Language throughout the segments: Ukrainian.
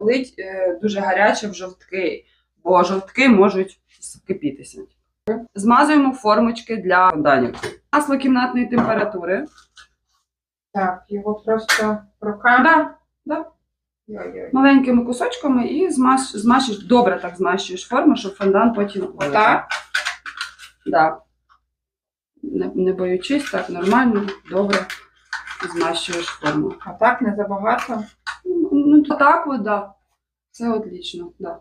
лить е, дуже гаряче в жовтки, бо жовтки можуть скипітися. Змазуємо формочки для фонданів. Масло кімнатної температури. Так, його просто руками. Да, Ой-ой. маленькими кусочками і змаш, змащуєш, добре так змащуєш форму, щоб фондан потім вилазив. Отак? Да. Не, не боючись, так нормально, добре змащуєш форму. А так не забагато. Ну, то так от, да. Це отлично, да.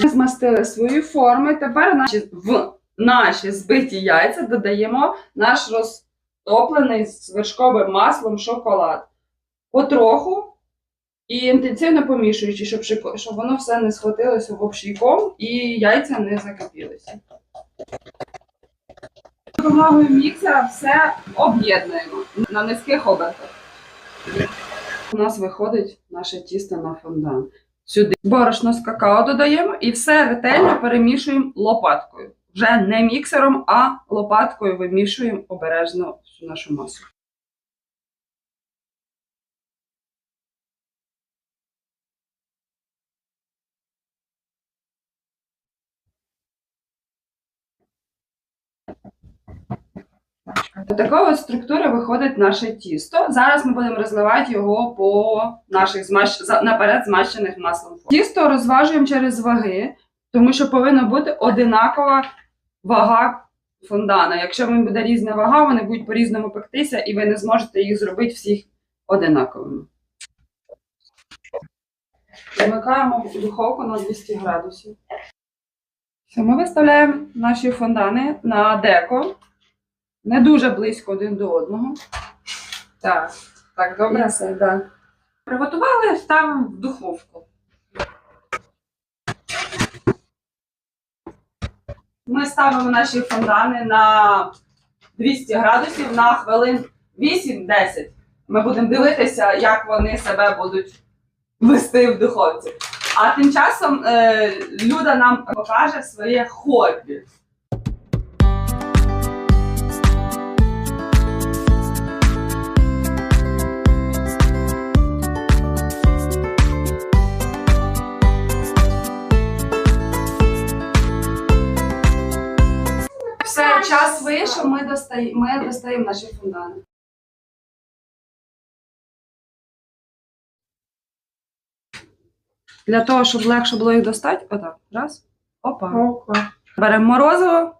Змастили свої форми. Тепер наші, в наші збиті яйця додаємо наш розтоплений з вершковим маслом шоколад. Потроху і інтенсивно помішуючи, щоб, щоб воно все не схватилося в общий ком і яйця не закипілися. Допомогою міксера все об'єднуємо на низьких обертах. У нас виходить наше тісто на фондан. Сюди борошно з какао додаємо і все ретельно перемішуємо лопаткою. Вже не міксером, а лопаткою вимішуємо обережно всю нашу масу. До такої структури виходить наше тісто. Зараз ми будемо розливати його по наших змащ... наперед змащених маслом. Тісто розважуємо через ваги, тому що повинна бути одинакова вага фондана. Якщо в них буде різна вага, вони будуть по-різному пектися, і ви не зможете їх зробити всіх одинаковими. Вмикаємо духовку на 200 градусів. Ми виставляємо наші фондани на деко. Не дуже близько один до одного. Так. Так, добре. Все, да. Приготували, ставимо в духовку. Ми ставимо наші фондани на 200 градусів на хвилин 8-10. Ми будемо дивитися, як вони себе будуть вести в духовці. А тим часом е, Люда нам покаже своє хобі. Час ми достаємо, ми достаємо наші фундани. Для того, щоб легше було їх достати, отак. Раз. Опа. Опа. Беремо морозиво